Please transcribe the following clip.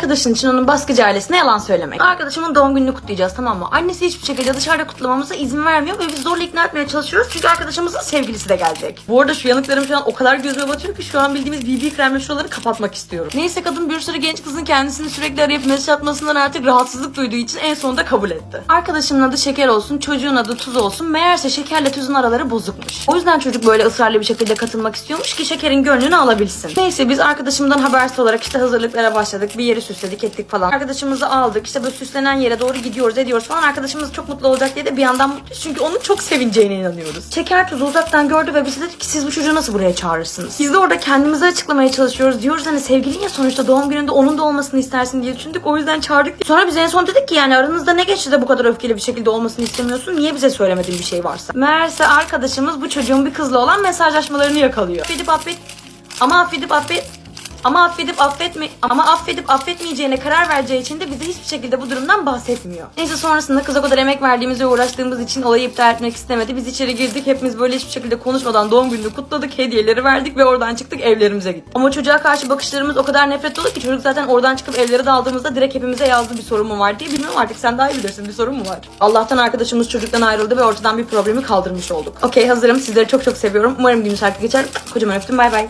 Arkadaşın için onun baskıcı ailesine yalan söylemek. Arkadaşımın doğum gününü kutlayacağız tamam mı? Annesi hiçbir şekilde dışarıda kutlamamıza izin vermiyor ve biz zorla ikna etmeye çalışıyoruz çünkü arkadaşımızın sevgilisi de gelecek. Bu arada şu yanıklarım şu an o kadar gözüme batıyor ki şu an bildiğimiz BB kremle şuraları kapatmak istiyorum. Neyse kadın bir sürü genç kızın kendisini sürekli arayıp mesaj atmasından artık rahatsızlık duyduğu için en sonunda kabul etti. Arkadaşımın adı Şeker olsun, çocuğun adı Tuz olsun. Meğerse Şekerle Tuz'un araları bozukmuş. O yüzden çocuk böyle ısrarlı bir şekilde katılmak istiyormuş ki Şeker'in gönlünü alabilsin. Neyse biz arkadaşımdan habersiz olarak işte hazırlıklara başladık. Bir yeri süsledik ettik falan. Arkadaşımızı aldık. işte böyle süslenen yere doğru gidiyoruz ediyoruz falan. Arkadaşımız çok mutlu olacak diye de bir yandan mutluyuz. Çünkü onun çok sevineceğine inanıyoruz. Şeker Tuz'u uzaktan gördü ve bize dedi ki siz bu çocuğu nasıl buraya çağırırsınız? Biz de orada kendimizi açıklamaya çalışıyoruz. Diyoruz hani sevgilin ya sonuçta doğum gününde onun da olmasını istersin diye düşündük. O yüzden çağırdık. Sonra biz en son dedik ki yani aranızda ne geçti de bu kadar öfkeli bir şekilde olmasını istemiyorsun? Niye bize söylemediğin bir şey varsa? Meğerse arkadaşımız bu çocuğun bir kızla olan mesajlaşmalarını yakalıyor. Affedip affet ama affedip affet ama affedip affetme ama affedip affetmeyeceğine karar vereceği için de bize hiçbir şekilde bu durumdan bahsetmiyor. Neyse sonrasında kıza o kadar emek verdiğimiz ve uğraştığımız için olayı iptal etmek istemedi. Biz içeri girdik. Hepimiz böyle hiçbir şekilde konuşmadan doğum gününü kutladık. Hediyeleri verdik ve oradan çıktık evlerimize gittik. Ama çocuğa karşı bakışlarımız o kadar nefret dolu ki çocuk zaten oradan çıkıp evlere daldığımızda direkt hepimize yazdı bir sorun mu var diye. Bilmiyorum artık sen daha iyi bilirsin bir sorun mu var. Allah'tan arkadaşımız çocuktan ayrıldı ve ortadan bir problemi kaldırmış olduk. Okey hazırım. Sizleri çok çok seviyorum. Umarım günün şarkı geçer. Kocaman öptüm. Bay bay.